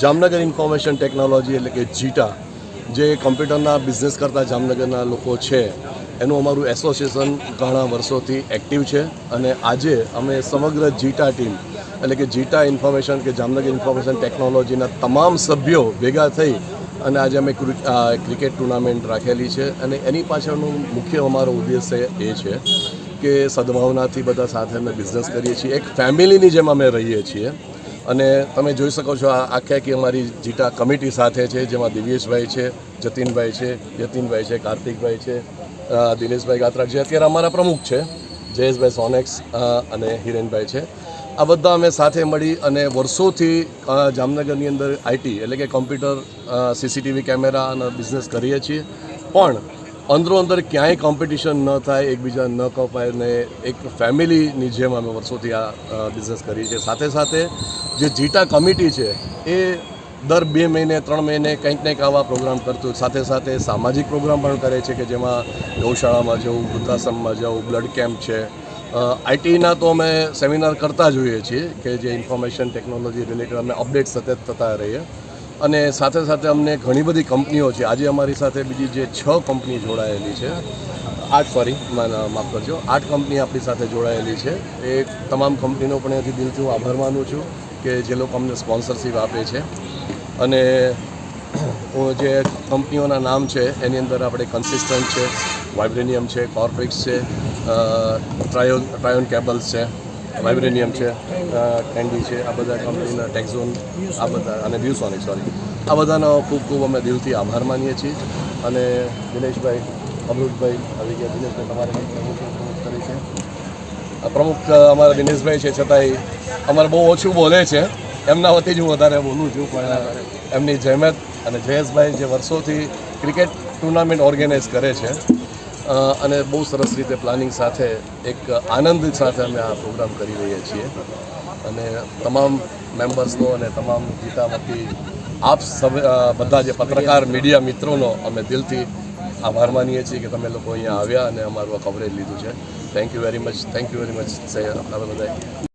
Jamnagar information technology એટલે કે જીટા, જે કમ્પ્યુટરના બિઝનેસ કરતા જામનગરના લોકો છે, એનું અમારું એસોસિએશન ઘણા વર્ષોથી એક્ટિવ છે અને આજે અમે સમગ્ર જીટા ટીમ, એટલે કે જીટા ઇન્ફોર્મેશન કે જામનગર ઇન્ફોર્મેશન ટેકનોલોજીના તમામ સભ્યો ભેગા થઈ અને આજે અમે ક્રિ- ક્રિકેટ ટુર્નામેન્ટ રાખેલી છે અને એની પાછળનું મુખ્ય અમારો ઉદ્દેશ્ય એ છે કે સદભાવનાથી બધા સાથે અમે બિઝનેસ કરીએ છીએ. એક ફેમિલીની જેમ અમે રહીએ છીએ. અને તમે જોઈ શકો છો આ આખી આખી અમારી જીટા કમિટી સાથે છે, જેમાં દિવ્યેશભાઈ છે, જતીનભાઈ છે, યતીનભાઈ છે, કાર્તિકભાઈ છે દિનેશભાઈ ગાત્રા જે અત્યારે અમારા પ્રમુખ છે, જયેશભાઈ સોનેક્સ અને હિરેનભાઈ છે. આ બધા અમે સાથે મળી અને વર્ષોથી જામનગરની અંદર આઈટી એટલે કે કોમ્પ્યુટર સીસીટીવી કેમેરા અને બિઝનેસ કરીએ છીએ. પણ અંદરો અંદર ક્યાંય કોમ્પિટિશન ન થાય, એકબીજા ન કપાય ને એક ફેમિલીની જેમ અમે વર્ષોથી આ બિઝનેસ કરીએ છીએ. સાથે સાથે જે જીટા કમિટી છે, એ દર બે મહિને, ત્રણ મહિને કંઈક કંઈક આવા પ્રોગ્રામ કરતું સાથે સાથે સામાજિક પ્રોગ્રામ પણ કરે છે કે જેમાં ગૌશાળામાં જવું, વૃદ્ધાશ્રમમાં જવું બ્લડ કેમ્પ છે. આઈટીના તો અમે સેમિનાર કરતા જોઈએ છીએ કે જે ઇન્ફોર્મેશન ટેકનોલોજી રિલેટેડ અમે અપડેટ સતત થતા રહીએ. અને સાથે સાથે અમને ઘણી બધી કંપનીઓ છે. આજે અમારી સાથે બીજી જે છ કંપની જોડાયેલી છે, આઠ સોરી માફ કરજો, આઠ કંપની આપણી સાથે જોડાયેલી છે. એ તમામ કંપનીનો પણ એથી દિલથી હું આભાર માનું છું કે જે લોકો અમને સ્પોન્સરશીપ આપે છે. અને જે કંપનીઓના નામ છે, એની અંદર આપણે કન્સિસ્ટન્ટ છે વાઇબ્રેનિયમ છે કોર્પિક્સ છે ટ્રાયોન ટ્રાયોન કેબલ્સ છે. વાઇબ્રેનિયમ છે કેન્ડી છે, આ બધા કંપનીના ટેક્ઝોન, આ બધા, અને વ્યુસોનિક સોરી આ બધાનો ખૂબ ખૂબ અમે દિલથી આભાર માનીએ છીએ. અને દિનેશભાઈ, અમૃતભાઈ, આવી ગયા દિનેશભાઈ તમારે કરી છે? પ્રમુખ અમારા દિનેશભાઈ છે છતાંય અમારે બહુ ઓછું બોલે છે. એમના વતી જ હું વધારે બોલું છું, પણ એમની જહેમત અને જયેશભાઈ જે વર્ષોથી ક્રિકેટ ટુર્નામેન્ટ ઓર્ગેનાઇઝ કરે છે અને બહુ સરસ રીતે પ્લાનિંગ સાથે એક આનંદ સાથે અમે આ પ્રોગ્રામ કરી રહ્યા છીએ. અને તમામ મેમ્બર્સનો અને તમામ ગીતામતી આપ સબ બધા જે પત્રકાર મીડિયા મિત્રોનો અમે દિલથી આભાર માનીએ છીએ કે તમે લોકો અહીંયા આવ્યા અને અમારું આ કવરેજ લીધું છે. Thank you very much thank you very much સે આપણે બધાએ.